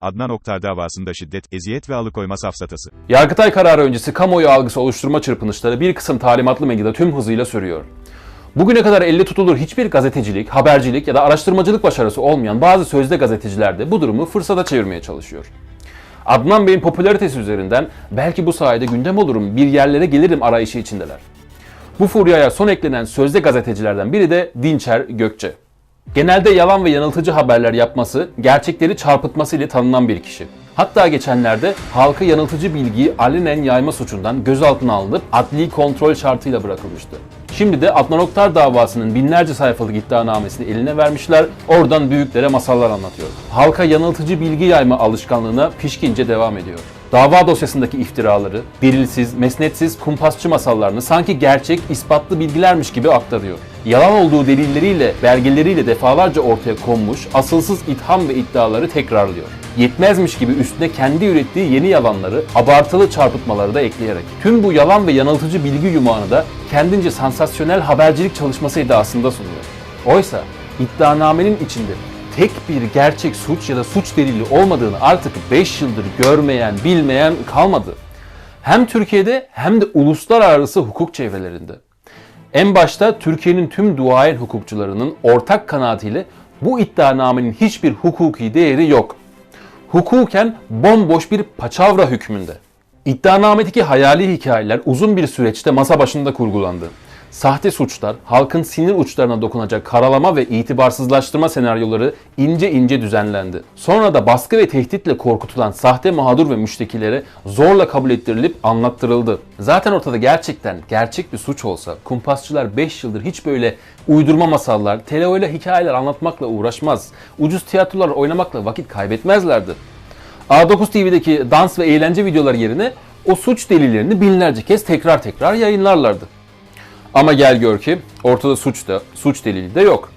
Adnan Oktar davasında şiddet, eziyet ve alıkoyma safsatası. Yargıtay kararı öncesi kamuoyu algısı oluşturma çırpınışları bir kısım talimatlı medyada tüm hızıyla sürüyor. Bugüne kadar elle tutulur hiçbir gazetecilik, habercilik ya da araştırmacılık başarısı olmayan bazı sözde gazeteciler de bu durumu fırsata çevirmeye çalışıyor. Adnan Bey'in popülaritesi üzerinden belki bu sayede gündem olurum, bir yerlere gelirim arayışı içindeler. Bu furyaya son eklenen sözde gazetecilerden biri de Dinçer Gökçe. Genelde yalan ve yanıltıcı haberler yapması, gerçekleri çarpıtması ile tanınan bir kişi. Hatta geçenlerde halka yanıltıcı bilgiyi alenen yayma suçundan gözaltına alınıp adli kontrol şartıyla bırakılmıştı. Şimdi de Adnan Oktar davasının binlerce sayfalık iddianamesini eline vermişler, oradan büyüklere masallar anlatıyor. Halka yanıltıcı bilgi yayma alışkanlığına pişkince devam ediyor. Dava dosyasındaki iftiraları, delilsiz, mesnetsiz, kumpasçı masallarını sanki gerçek, ispatlı bilgilermiş gibi aktarıyor. Yalan olduğu delilleriyle, belgeleriyle defalarca ortaya konmuş, asılsız itham ve iddiaları tekrarlıyor. Yetmezmiş gibi üstüne kendi ürettiği yeni yalanları, abartılı çarpıtmaları da ekleyerek. Tüm bu yalan ve yanıltıcı bilgi yumağını da kendince sansasyonel habercilik çalışması iddiasında sunuyor. Oysa iddianamenin içinde tek bir gerçek suç ya da suç delili olmadığını artık 5 yıldır görmeyen, bilmeyen kalmadı. Hem Türkiye'de hem de uluslararası hukuk çevrelerinde. En başta Türkiye'nin tüm duayen hukukçularının ortak kanaatiyle bu iddianamenin hiçbir hukuki değeri yok. Hukuken bomboş bir paçavra hükmünde. İddianamedeki hayali hikayeler uzun bir süreçte masa başında kurgulandı. Sahte suçlar, halkın sinir uçlarına dokunacak karalama ve itibarsızlaştırma senaryoları ince ince düzenlendi. Sonra da baskı ve tehditle korkutulan sahte mağdur ve müştekilere zorla kabul ettirilip anlattırıldı. Zaten ortada gerçekten gerçek bir suç olsa kumpasçılar 5 yıldır hiç böyle uydurma masallar, teleoyla hikayeler anlatmakla uğraşmaz. Ucuz tiyatrolar oynamakla vakit kaybetmezlerdi. A9 TV'deki dans ve eğlence videoları yerine o suç delillerini binlerce kez tekrar tekrar yayınlarlardı. Ama gel gör ki ortada suç da, suç delili de yok.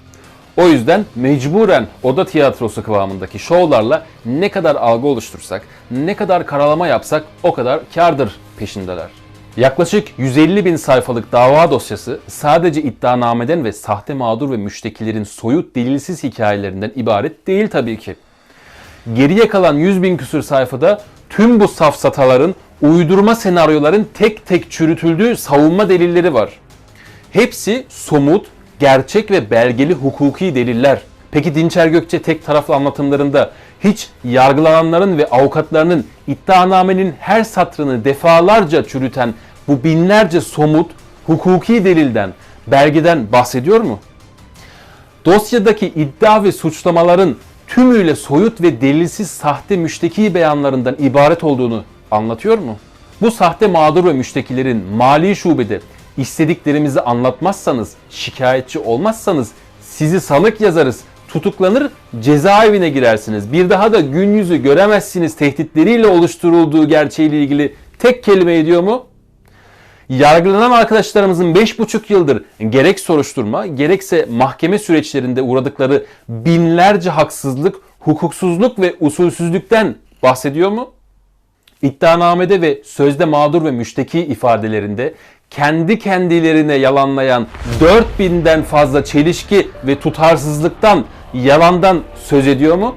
O yüzden mecburen oda tiyatrosu kıvamındaki şovlarla ne kadar algı oluştursak, ne kadar karalama yapsak o kadar kardır peşindeler. Yaklaşık 150 bin sayfalık dava dosyası sadece iddianameden ve sahte mağdur ve müştekilerin soyut delilsiz hikayelerinden ibaret değil tabii ki. Geriye kalan 100 bin küsür sayfada tüm bu safsataların, uydurma senaryoların tek tek çürütüldüğü savunma delilleri var. Hepsi somut, gerçek ve belgeli hukuki deliller. Peki Dinçer Gökçe tek taraflı anlatımlarında hiç yargılananların ve avukatlarının iddianamenin her satrını defalarca çürüten bu binlerce somut, hukuki delilden, belgeden bahsediyor mu? Dosyadaki iddia ve suçlamaların tümüyle soyut ve delilsiz sahte müşteki beyanlarından ibaret olduğunu anlatıyor mu? Bu sahte mağdur ve müştekilerin mali şubede istediklerimizi anlatmazsanız, şikayetçi olmazsanız sizi sanık yazarız, tutuklanır, cezaevine girersiniz. Bir daha da gün yüzü göremezsiniz tehditleriyle oluşturulduğu gerçeğiyle ilgili tek kelime ediyor mu? Yargılanan arkadaşlarımızın 5,5 yıldır gerek soruşturma gerekse mahkeme süreçlerinde uğradıkları binlerce haksızlık, hukuksuzluk ve usulsüzlükten bahsediyor mu? İddianamede ve sözde mağdur ve müşteki ifadelerinde kendi kendilerine yalanlayan 4000'den fazla çelişki ve tutarsızlıktan, yalandan söz ediyor mu?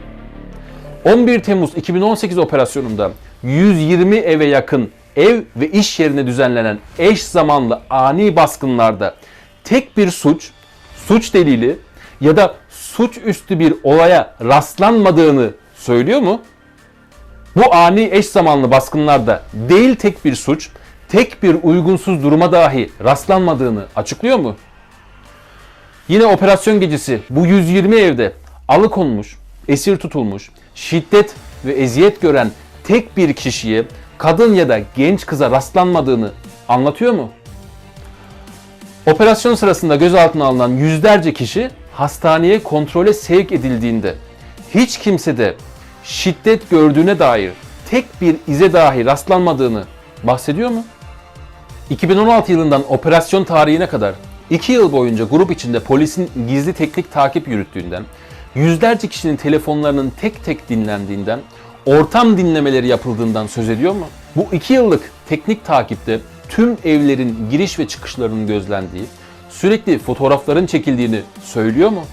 11 Temmuz 2018 operasyonunda 120 eve yakın ev ve iş yerine düzenlenen eş zamanlı ani baskınlarda tek bir suç, suç delili ya da suç üstü bir olaya rastlanmadığını söylüyor mu? Bu ani eş zamanlı baskınlarda değil tek bir suç, tek bir uygunsuz duruma dahi rastlanmadığını açıklıyor mu? Yine operasyon gecesi bu 120 evde alıkonmuş, esir tutulmuş, şiddet ve eziyet gören tek bir kişiye, kadın ya da genç kıza rastlanmadığını anlatıyor mu? Operasyon sırasında gözaltına alınan yüzlerce kişi hastaneye kontrole sevk edildiğinde hiç kimse de şiddet gördüğüne dair tek bir ize dahi rastlanmadığını bahsediyor mu? 2016 yılından operasyon tarihine kadar 2 yıl boyunca grup içinde polisin gizli teknik takip yürüttüğünden, yüzlerce kişinin telefonlarının tek tek dinlendiğinden, ortam dinlemeleri yapıldığından söz ediyor mu? Bu 2 yıllık teknik takipte tüm evlerin giriş ve çıkışlarının gözlendiği, sürekli fotoğrafların çekildiğini söylüyor mu?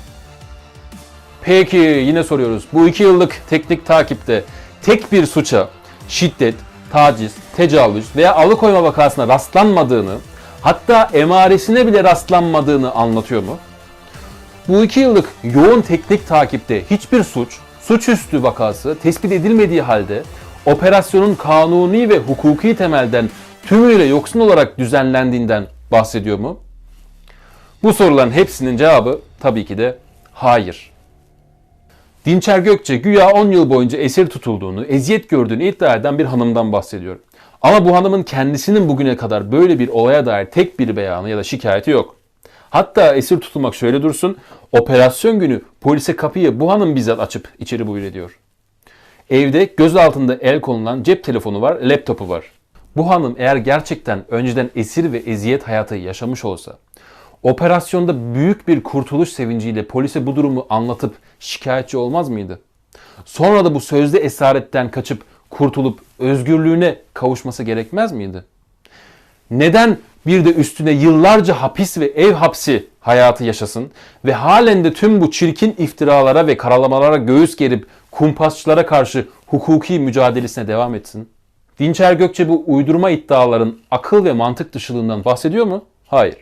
Peki yine soruyoruz. Bu iki yıllık teknik takipte tek bir suça, şiddet, taciz, tecavüz veya alıkoyma vakasına rastlanmadığını, hatta emaresine bile rastlanmadığını anlatıyor mu? Bu iki yıllık yoğun teknik takipte hiçbir suç, suçüstü vakası tespit edilmediği halde operasyonun kanuni ve hukuki temelden tümüyle yoksun olarak düzenlendiğinden bahsediyor mu? Bu soruların hepsinin cevabı tabii ki de hayır. Dinçer Gökçe güya 10 yıl boyunca esir tutulduğunu, eziyet gördüğünü iddia eden bir hanımdan bahsediyor. Ama bu hanımın kendisinin bugüne kadar böyle bir olaya dair tek bir beyanı ya da şikayeti yok. Hatta esir tutulmak şöyle dursun, operasyon günü polise kapıyı bu hanım bizzat açıp içeri buyur ediyor. Evde göz altında el konulan cep telefonu var, laptopu var. Bu hanım eğer gerçekten önceden esir ve eziyet hayatı yaşamış olsa, operasyonda büyük bir kurtuluş sevinciyle polise bu durumu anlatıp şikayetçi olmaz mıydı? Sonra da bu sözde esaretten kaçıp kurtulup özgürlüğüne kavuşması gerekmez miydi? Neden bir de üstüne yıllarca hapis ve ev hapsi hayatı yaşasın ve halen de tüm bu çirkin iftiralara ve karalamalara göğüs gerip kumpasçılara karşı hukuki mücadelesine devam etsin? Dinçer Gökçe bu uydurma iddiaların akıl ve mantık dışılığından bahsediyor mu? Hayır.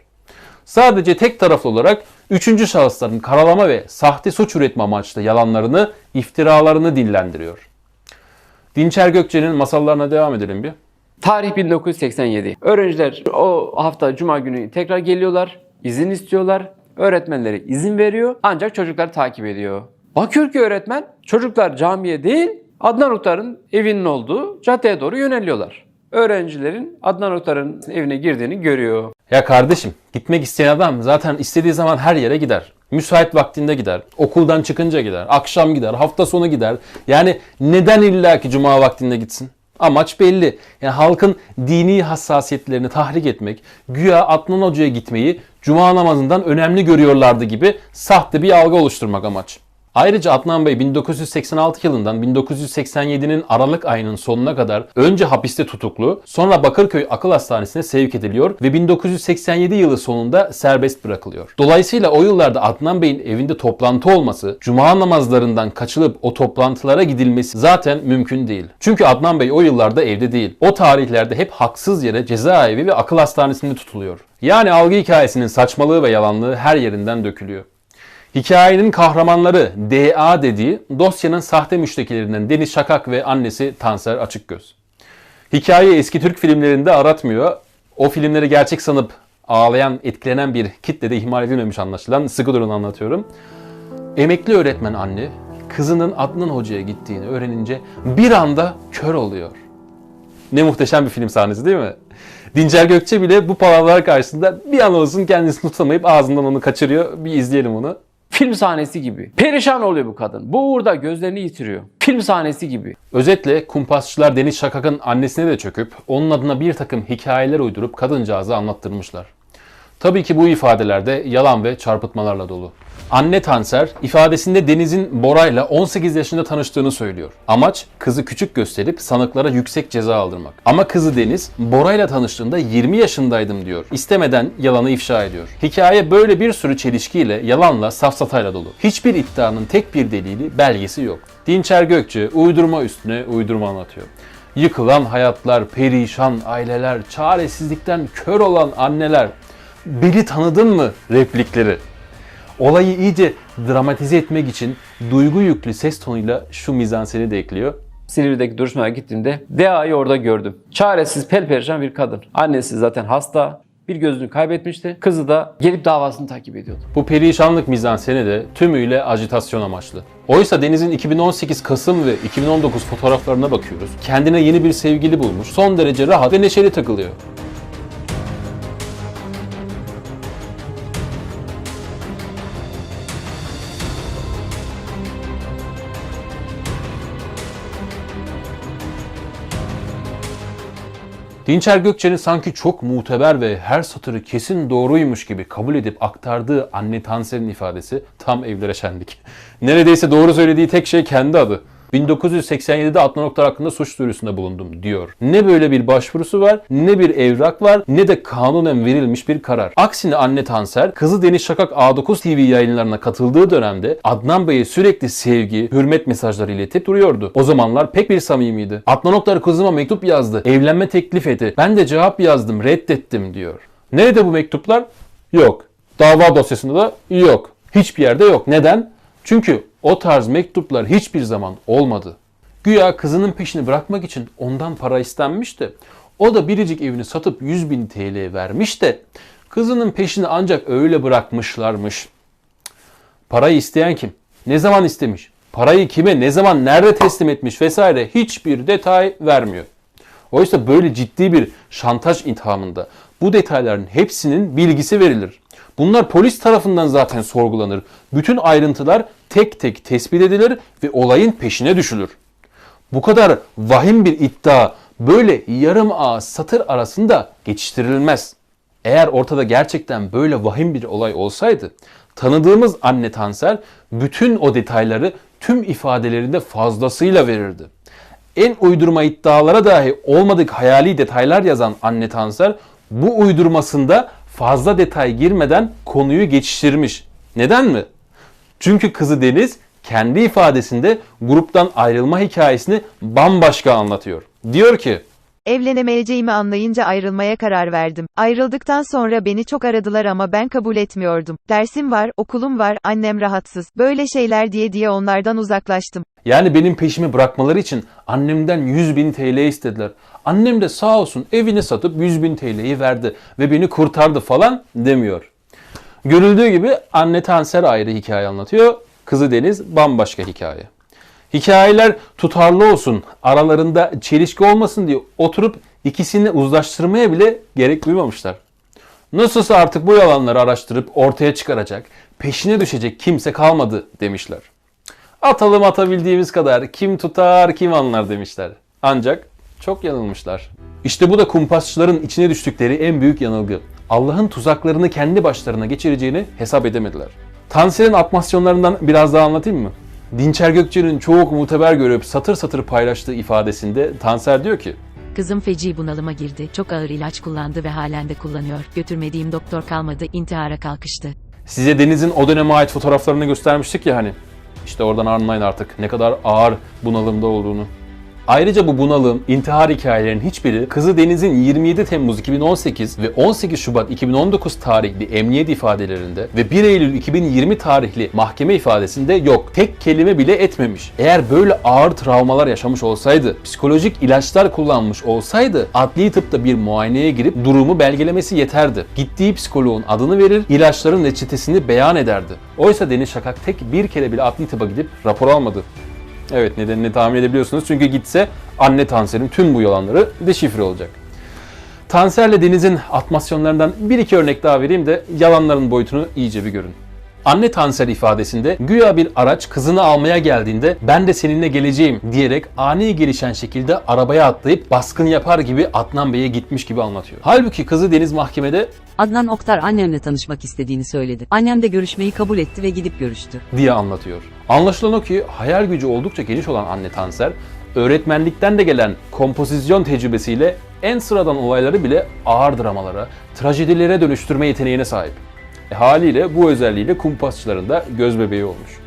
Sadece tek taraflı olarak üçüncü şahısların karalama ve sahte suç üretme amaçlı yalanlarını, iftiralarını dillendiriyor. Dinçer Gökçe'nin masallarına devam edelim bir. Tarih 1987. Öğrenciler o hafta cuma günü tekrar geliyorlar. izin istiyorlar. Öğretmenleri izin veriyor. Ancak çocuklar takip ediyor. Bakıyor ki öğretmen çocuklar camiye değil Adnan Oktar'ın evinin olduğu caddeye doğru yöneliyorlar. Öğrencilerin Adnan Oktar'ın evine girdiğini görüyor. Ya kardeşim gitmek isteyen adam zaten istediği zaman her yere gider. Müsait vaktinde gider. Okuldan çıkınca gider. Akşam gider. Hafta sonu gider. Yani neden illaki cuma vaktinde gitsin? Amaç belli. Yani halkın dini hassasiyetlerini tahrik etmek, güya Adnan Hoca'ya gitmeyi cuma namazından önemli görüyorlardı gibi sahte bir algı oluşturmak amaç. Ayrıca Adnan Bey 1986 yılından 1987'nin Aralık ayının sonuna kadar önce hapiste tutuklu, sonra Bakırköy Akıl Hastanesi'ne sevk ediliyor ve 1987 yılı sonunda serbest bırakılıyor. Dolayısıyla o yıllarda Adnan Bey'in evinde toplantı olması, cuma namazlarından kaçılıp o toplantılara gidilmesi zaten mümkün değil. Çünkü Adnan Bey o yıllarda evde değil. O tarihlerde hep haksız yere cezaevi ve akıl hastanesinde tutuluyor. Yani algı hikayesinin saçmalığı ve yalanlığı her yerinden dökülüyor. Hikayenin kahramanları DA dediği dosyanın sahte müştekilerinden Deniz Şakak ve annesi Tanser Açıkgöz. Hikaye eski Türk filmlerinde aratmıyor. O filmleri gerçek sanıp ağlayan, etkilenen bir kitlede ihmal edilmemiş anlaşılan. Sıkı durun anlatıyorum. Emekli öğretmen anne kızının Adnan Hoca'ya gittiğini öğrenince bir anda kör oluyor. Ne muhteşem bir film sahnesi değil mi? Dincer Gökçe bile bu palavralar karşısında bir an olsun kendisini tutamayıp ağzından onu kaçırıyor. Bir izleyelim onu. Film sahnesi gibi. Perişan oluyor bu kadın. Bu uğurda gözlerini yitiriyor. Film sahnesi gibi. Özetle kumpasçılar Deniz Şakak'ın annesine de çöküp onun adına bir takım hikayeler uydurup kadıncağızı anlattırmışlar. Tabii ki bu ifadelerde yalan ve çarpıtmalarla dolu. Anne Tanser ifadesinde Deniz'in Bora'yla 18 yaşında tanıştığını söylüyor. Amaç kızı küçük gösterip sanıklara yüksek ceza aldırmak. Ama kızı Deniz Bora'yla tanıştığında 20 yaşındaydım diyor. İstemeden yalanı ifşa ediyor. Hikaye böyle bir sürü çelişkiyle, yalanla, safsatayla dolu. Hiçbir iddianın tek bir delili, belgesi yok. Dinçer Gökçe uydurma üstüne uydurma anlatıyor. Yıkılan hayatlar, perişan aileler, çaresizlikten kör olan anneler. Beni tanıdın mı replikleri. Olayı iyice dramatize etmek için duygu yüklü ses tonuyla şu mizanseni de ekliyor. Silivri'deki duruşmaya gittiğimde DA'yı orada gördüm. Çaresiz, pelperişan bir kadın. Annesi zaten hasta. Bir gözünü kaybetmişti. Kızı da gelip davasını takip ediyordu. Bu perişanlık mizanseni de tümüyle ajitasyon amaçlı. Oysa Deniz'in 2018 Kasım ve 2019 fotoğraflarına bakıyoruz. Kendine yeni bir sevgili bulmuş, son derece rahat ve neşeli takılıyor. Dinçer Gökçe'nin sanki çok muteber ve her satırı kesin doğruymuş gibi kabul edip aktardığı anne Tanser'in ifadesi tam evlere şenlik. Neredeyse doğru söylediği tek şey kendi adı. 1987'de Adnan Oktar hakkında suç duyurusunda bulundum diyor. Ne böyle bir başvurusu var, ne bir evrak var, ne de kanunen verilmiş bir karar. Aksine anne Tanser, kızı Deniz Şakak A9 TV yayınlarına katıldığı dönemde Adnan Bey'e sürekli sevgi, hürmet mesajları iletip duruyordu. O zamanlar pek bir samimiydi. Adnan Oktar kızıma mektup yazdı, evlenme teklif etti. Ben de cevap yazdım, reddettim diyor. Nerede bu mektuplar? Yok. Dava dosyasında da yok. Hiçbir yerde yok. Neden? Çünkü o tarz mektuplar hiçbir zaman olmadı. Güya kızının peşini bırakmak için ondan para istenmiş de o da biricik evini satıp 100 bin TL vermiş de kızının peşini ancak öyle bırakmışlarmış. Parayı isteyen kim? Ne zaman istemiş? Parayı kime, ne zaman, nerede teslim etmiş vesaire hiçbir detay vermiyor. Oysa böyle ciddi bir şantaj ithamında bu detayların hepsinin bilgisi verilir. Bunlar polis tarafından zaten sorgulanır. Bütün ayrıntılar tek tek tespit edilir ve olayın peşine düşülür. Bu kadar vahim bir iddia böyle yarım ağız satır arasında geçiştirilmez. Eğer ortada gerçekten böyle vahim bir olay olsaydı tanıdığımız anne Tansel bütün o detayları tüm ifadelerinde fazlasıyla verirdi. En uydurma iddialara dahi olmadık hayali detaylar yazan anne Tansel bu uydurmasında fazla detay girmeden konuyu geçiştirmiş. Neden mi? Çünkü kızı Deniz kendi ifadesinde gruptan ayrılma hikayesini bambaşka anlatıyor. Diyor ki Evlenemeyeceğimi anlayınca ayrılmaya karar verdim. Ayrıldıktan sonra beni çok aradılar ama ben kabul etmiyordum. Dersim var, okulum var, annem rahatsız. Böyle şeyler diye diye onlardan uzaklaştım. yani benim peşimi bırakmaları için annemden 100 bin TL istediler. Annem de sağ olsun evini satıp 100 bin TL'yi verdi ve beni kurtardı falan demiyor. Görüldüğü gibi anne Tanser ayrı hikaye anlatıyor, kızı Deniz bambaşka hikaye. Hikayeler tutarlı olsun, aralarında çelişki olmasın diye oturup ikisini uzlaştırmaya bile gerek duymamışlar. Nasılsa artık bu yalanları araştırıp ortaya çıkaracak, peşine düşecek kimse kalmadı demişler. Atalım atabildiğimiz kadar kim tutar kim anlar demişler. Ancak çok yanılmışlar. İşte bu da kumpasçıların içine düştükleri en büyük yanılgı. Allah'ın tuzaklarını kendi başlarına geçireceğini hesap edemediler. Tanser'in atmasyonlarından biraz daha anlatayım mı? Dinçer Gökçe'nin çok muteber görüp satır satır paylaştığı ifadesinde Tanser diyor ki Kızım feci bunalıma girdi. Çok ağır ilaç kullandı ve halen de kullanıyor. Götürmediğim doktor kalmadı. intihara kalkıştı. Size Deniz'in o döneme ait fotoğraflarını göstermiştik ya hani. İşte oradan anlayın artık ne kadar ağır bunalımda olduğunu. Ayrıca bu bunalım, intihar hikayelerinin hiçbiri kızı Deniz'in 27 Temmuz 2018 ve 18 Şubat 2019 tarihli emniyet ifadelerinde ve 1 Eylül 2020 tarihli mahkeme ifadesinde yok. Tek kelime bile etmemiş. Eğer böyle ağır travmalar yaşamış olsaydı, psikolojik ilaçlar kullanmış olsaydı adli tıpta bir muayeneye girip durumu belgelemesi yeterdi. Gittiği psikoloğun adını verir, ilaçların reçetesini beyan ederdi. Oysa Deniz Şakak tek bir kere bile adli tıpa gidip rapor almadı. Evet nedenini tahmin edebiliyorsunuz. Çünkü gitse anne Tanser'in tüm bu yalanları deşifre olacak. Tanser'le Deniz'in atmasyonlarından bir iki örnek daha vereyim de yalanların boyutunu iyice bir görün. Anne Tanser ifadesinde güya bir araç kızını almaya geldiğinde ben de seninle geleceğim diyerek ani gelişen şekilde arabaya atlayıp baskın yapar gibi Adnan Bey'e gitmiş gibi anlatıyor. Halbuki kızı Deniz mahkemede Adnan Oktar annemle tanışmak istediğini söyledi. Annem de görüşmeyi kabul etti ve gidip görüştü. diye anlatıyor. Anlaşılan o ki hayal gücü oldukça geniş olan anne Tanser, öğretmenlikten de gelen kompozisyon tecrübesiyle en sıradan olayları bile ağır dramalara, trajedilere dönüştürme yeteneğine sahip. E, haliyle bu özelliğiyle kumpasçıların da göz bebeği olmuş.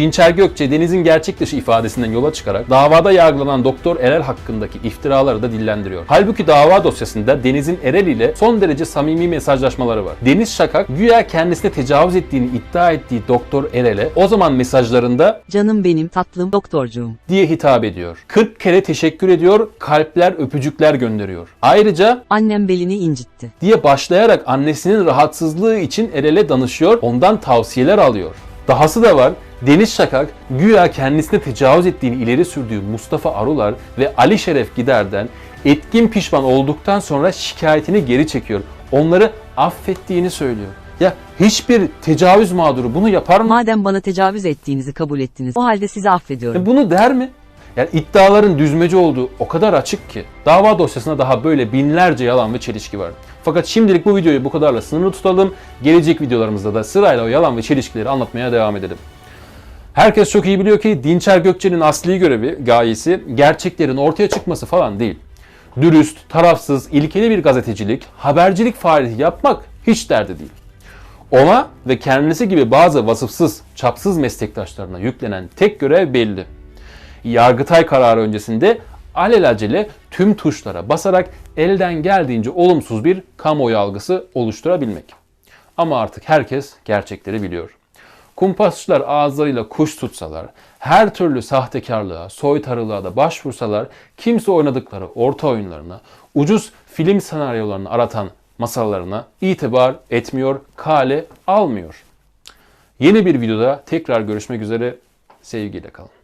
Dinçer Gökçe Deniz'in gerçek dışı ifadesinden yola çıkarak davada yargılanan Doktor Erel hakkındaki iftiraları da dillendiriyor. Halbuki dava dosyasında Deniz'in Erel ile son derece samimi mesajlaşmaları var. Deniz Şakak güya kendisine tecavüz ettiğini iddia ettiği Doktor Erel'e o zaman mesajlarında Canım benim tatlım doktorcuğum. diye hitap ediyor. 40 kere teşekkür ediyor, kalpler, öpücükler gönderiyor. Ayrıca Annem belini incitti. diye başlayarak annesinin rahatsızlığı için Erel'e danışıyor, ondan tavsiyeler alıyor. Dahası da var, Deniz Şakak güya kendisine tecavüz ettiğini ileri sürdüğü Mustafa Arular ve Ali Şeref Gider'den etkin pişman olduktan sonra şikayetini geri çekiyor. Onları affettiğini söylüyor. Ya hiçbir tecavüz mağduru bunu yapar mı? Madem bana tecavüz ettiğinizi kabul ettiniz, o halde sizi affediyorum. E Bunu der mi? Yani iddiaların düzmece olduğu o kadar açık ki dava dosyasında daha böyle binlerce yalan ve çelişki var. Fakat şimdilik bu videoyu bu kadarla sınırlı tutalım. Gelecek videolarımızda da sırayla o yalan ve çelişkileri anlatmaya devam edelim. Herkes çok iyi biliyor ki Dinçer Gökçe'nin asli görevi, gayesi gerçeklerin ortaya çıkması falan değil. Dürüst, tarafsız, ilkeli bir gazetecilik, habercilik faaliyeti yapmak hiç derdi değil. Ona ve kendisi gibi bazı vasıfsız, çapsız meslektaşlarına yüklenen tek görev belli. Yargıtay kararı öncesinde alelacele tüm tuşlara basarak elden geldiğince olumsuz bir kamuoyu algısı oluşturabilmek. Ama artık herkes gerçekleri biliyor. Kumpasçılar ağızlarıyla kuş tutsalar, her türlü sahtekarlığa, soytarılığa da başvursalar, kimse oynadıkları orta oyunlarına, ucuz film senaryolarını aratan masallarına itibar etmiyor, kale almıyor. Yeni bir videoda tekrar görüşmek üzere, sevgiyle kalın.